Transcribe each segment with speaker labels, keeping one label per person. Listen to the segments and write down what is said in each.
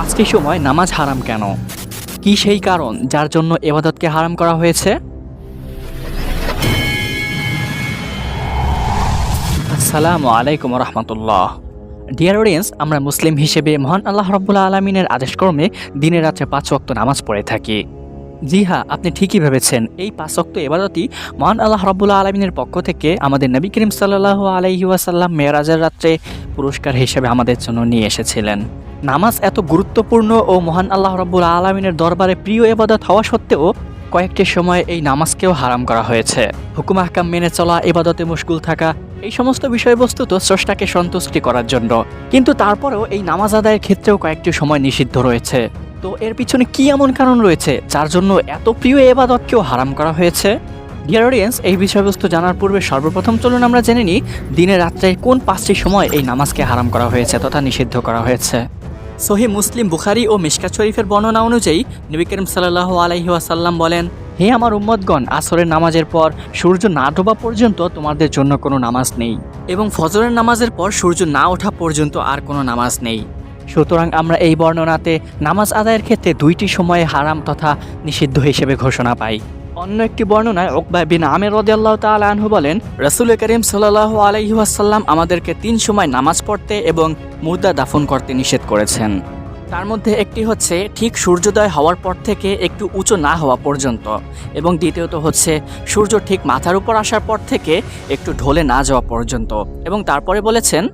Speaker 1: পাঁচটি সময় নামাজ হারাম কেন? কি সেই কারণ যার জন্য এবাদতকে হারাম করা হয়েছে? আসসালামু আলাইকুম রহমতুল্লাহ। ডিয়ার অডিয়েন্স আমরা মুসলিম হিসেবে মহান আল্লাহ রব্বুল্লা আলমিনের আদেশক্রমে দিনের রাত্রে পাঁচ ওয়াক্ত নামাজ পড়ে থাকি। জি হ্যাঁ আপনি ঠিকই ভেবেছেন। এই পাঁচ ওয়াক্ত এবাদতই মহান আল্লাহ রব্বুল্লা আলমিনের পক্ষ থেকে আমাদের নবী করিম সাল্লাহ আলাইহি ওয়াসাল্লাম মেয়েরাজের রাত্রে পুরস্কার হিসেবে আমাদের জন্য নিয়ে এসেছিলেন। নামাজ এত গুরুত্বপূর্ণ ও মহান আল্লাহ রব্বুল আলমিনের দরবারে প্রিয় এবাদত হওয়া সত্ত্বেও কয়েকটি সময় এই নামাজকেও হারাম করা হয়েছে। হুকুম আহকাম মেনে চলা, এবাদতে মুশগুল থাকা, এই সমস্ত বিষয়বস্তু তো স্রষ্টাকে সন্তুষ্টি করার জন্য। কিন্তু তারপরেও এই নামাজ আদায়ের ক্ষেত্রেও কয়েকটি সময় নিষিদ্ধ রয়েছে। তো এর পিছনে কি এমন কারণ রয়েছে, যার জন্য এত প্রিয় এবাদতকেও হারাম করা হয়েছে? ডিয়ার অডিয়েন্স এই বিষয়বস্তু জানার পূর্বে সর্বপ্রথম চলুন আমরা জেনে নিই, দিনে রাত্রে কোন পাঁচটি সময় এই নামাজকে হারাম করা হয়েছে তথা নিষিদ্ধ করা হয়েছে। সহি মুসলিম বুখারি ও মিশকাত শরীফের বর্ণনা অনুযায়ী নবী করিম সাল্লাহ আলাইহি ওয়াসাল্লাম বলেন, হে আমার উম্মতগণ, আসরের নামাজের পর সূর্য না ডোবা পর্যন্ত তোমাদের জন্য কোনো নামাজ নেই এবং ফজরের নামাজের পর সূর্য না ওঠা পর্যন্ত আর কোনো নামাজ নেই। সুতরাং আমরা এই বর্ণনাতে নামাজ আদায়ের ক্ষেত্রে দুইটি সময়ে হারাম তথা নিষিদ্ধ হিসেবে ঘোষণা পাই। অন্য একটি বর্ণনায় ওকবা বিন আমের রদিয়াল্লাহ তাল আনহু বলেন, রসুল করিম সাল্লাহ আলাইহি ওয়াসাল্লাম আমাদেরকে তিন সময় নামাজ পড়তে এবং মুর্দা দাফন করতে নিষেধ করেছেন। তার মধ্যে একটি হচ্ছে, ঠিক সূর্যোদয় হওয়ার পর থেকে একটু উঁচু না হওয়া পর্যন্ত এবং দ্বিতীয়ত হচ্ছে, সূর্য ঠিক মাথার উপর আসার পর থেকে একটু ঢলে না যাওয়া পর্যন্ত এবং তারপরে বলেছেন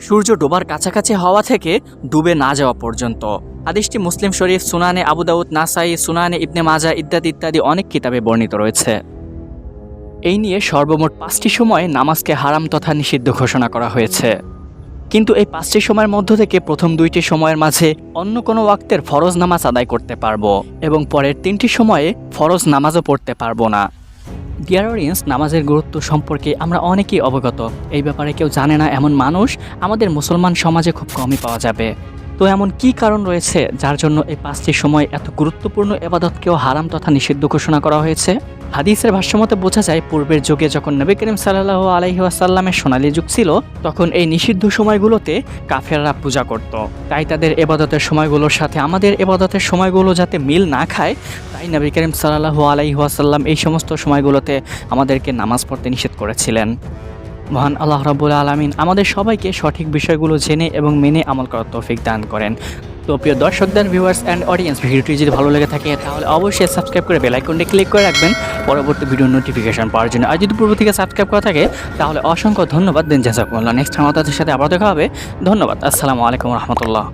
Speaker 1: সূর্য ডোবার কাছাকাছি হওয়া থেকে ডুবে না যাওয়া পর্যন্ত। হাদিসটি মুসলিম শরীফ সুনানে আবু দাউদ, নাসাই, সুনানে ইবনে মাজা ইত্যাদি ইত্যাদি অনেক কিতাবে বর্ণিত রয়েছে। এই নিয়ে সর্বমোট পাঁচটি সময় নামাজকে হারাম তথা নিষিদ্ধ ঘোষণা করা হয়েছে। কিন্তু এই পাঁচটি সময়ের মধ্য থেকে প্রথম দুইটি সময়ের মাঝে অন্য কোনো ওয়াক্তের ফরজ নামাজ আদায় করতে পারব এবং পরের তিনটি সময়ে ফরজ নামাজও পড়তে পারব না। ডিয়ার অডিয়েন্স নামাজের গুরুত্ব সম্পর্কে আমরা অনেকেই অবগত। এই ব্যাপারে কেউ জানে না এমন মানুষ আমাদের মুসলমান সমাজে খুব কমই পাওয়া যাবে। তো এমন কি কারণ রয়েছে যার জন্য এই পাঁচটি সময় এত গুরুত্বপূর্ণ এবাদতকেও হারাম তথা নিষিদ্ধ ঘোষণা করা হয়েছে? হাদিসের ভাষ্যমতে বোঝা যায়, পূর্বের যুগে যখন নবী করিম সাল্লাহ আলহি আসাল্লামের সোনালী যুগ ছিল, তখন এই নিষিদ্ধ সময়গুলোতে কাফেররা পূজা করত। তাই তাদের এবাদতের সময়গুলোর সাথে আমাদের এবাদতের সময়গুলো যাতে মিল না খায়, তাই নবী করিম সাল্লাহ আলাইহি আসাল্লাম এই সমস্ত সময়গুলোতে আমাদেরকে নামাজ পড়তে নিষেধ করেছিলেন। মহান আল্লাহ রাবুল আলমিন আমাদের সবাইকে সঠিক বিষয়গুলো জেনে এবং মেনে আমল করার তৌফিক দান করেন। তো প্রিয় দর্শকদের ভিউয়ার্স অ্যান্ড অডিয়েন্স ভিডিওটি যদি ভালো লেগে থাকে, তাহলে অবশ্যই সাবস্ক্রাইব করে বেলাইকনটি ক্লিক করে রাখবেন। পরবর্তী ভিডিও নোটিফিকেশন পাওয়ার জন্য। আর যদি পূর্ব থেকে সাবস্ক্রাইব করা থাকে, তাহলে অসংখ্য ধন্যবাদ। দিন জাজাকুমুল্লাহ। নেক্সট আমাদের সাথে আবার দেখা হবে। ধন্যবাদ। আসসালামু আলাইকুম রহমতুল্লাহ।